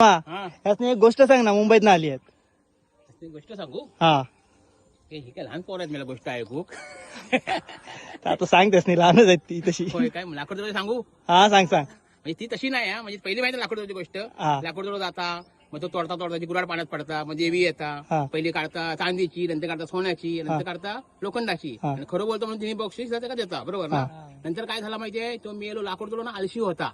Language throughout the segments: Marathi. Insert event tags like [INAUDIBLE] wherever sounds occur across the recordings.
एक गोष्ट सांग ना मुंबईत ना आली आहेत. गोष्ट सांगू? हा. हे हे काय लहान पोर आहेत मला गोष्ट ऐकू. तर आता सांगतेस नाही लहानच आहेत ती तशी. होय काय लाकूड सांगू? हा सांग सांग. म्हणजे ती तशी नाही हा. म्हणजे पहिली माहिती लाकूड गोष्ट? हा. लाकूड तोडत जाता मग तो तोडता तोडता गुराड पाण्यात पडता मग देवी हा. येता पहिली काढता चांदीची नंतर काढता सोन्याची नंतर काढता लोखंडाची. हा. आणि खरं बोलतो म्हणजे तिने बक्षीस जाते का देता? बरोबर ना? नंतर काय झाला माहितीये तो मेलो लाकूड तोडून आळशी होता.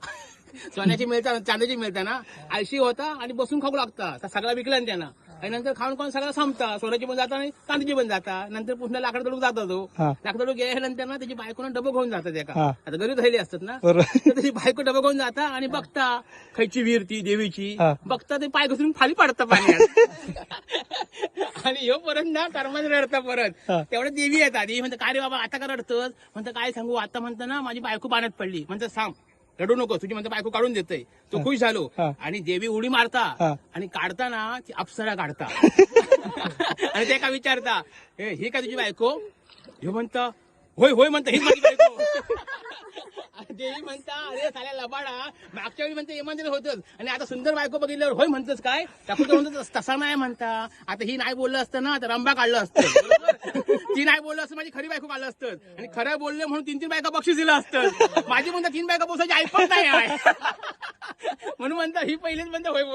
सोन्याची मिळता चांदीची मिळता ना? आळशी होता आणि बसून खाऊ लागता. सगळा विकला ना त्यांना. आणि नंतर खाऊन खाऊन सगळा संपता. सोन्याची पण जाता आणि चांदीची पण जाता. नंतर पुन्हा लाकड तोडून जाता तो. लाकड तोडून गेल्यानंतर ना त्याची बायकोनं डबं घेऊन जातात एका. आता गरीब झालेली असतात ना. तर त्याची बायको डबा घेऊन जाता आणि बघता खायची विहीर ती देवीची. बघता ते पाय घसरून खाली पडता पाण्यात. आणि ह्यो परत ना कर्मात रडता परत. हा. तेवढं देवी येतात. देवी म्हणते काय रे बाबा आता का रडतोस? म्हणतं काय सांगू? आता म्हणतं ना माझी बायको पाण्यात पडली. म्हणतं सांग. रडू नको तुझी म्हणतं बायको काढून देतय. तो खुश झालो. हा. आणि देवी उडी मारता. हा. आणि काढताना ती अप्सरा काढता. [LAUGHS] आणि ते का विचारता? "ए, ही का तुझी बायको? ह्यो म्हणतं. होय होय म्हणतं हीच माझी बायको. [LAUGHS] देवी म्हणता अरे साल्या लबाडा. मागच्या वेळी म्हणते इमानदार होतच. आणि आता सुंदर बायको बघितल्यावर होय म्हणतच काय? म्हणतच तसा नाही म्हणता. आता ही नाही बोललं असतं ना तर रंबा काढलं असतं? ती नाही बोललं असतं माझी खरी बायको काढलं असतं. आणि खरं बोलले म्हणून तीन तीन बायका बक्षीस दिलं असतं. [LAUGHS] माझी म्हणता तीन बायका पोसायची ऐकत नाही [LAUGHS] म्हणून म्हणता ही पहिलीच म्हणता होय बोल.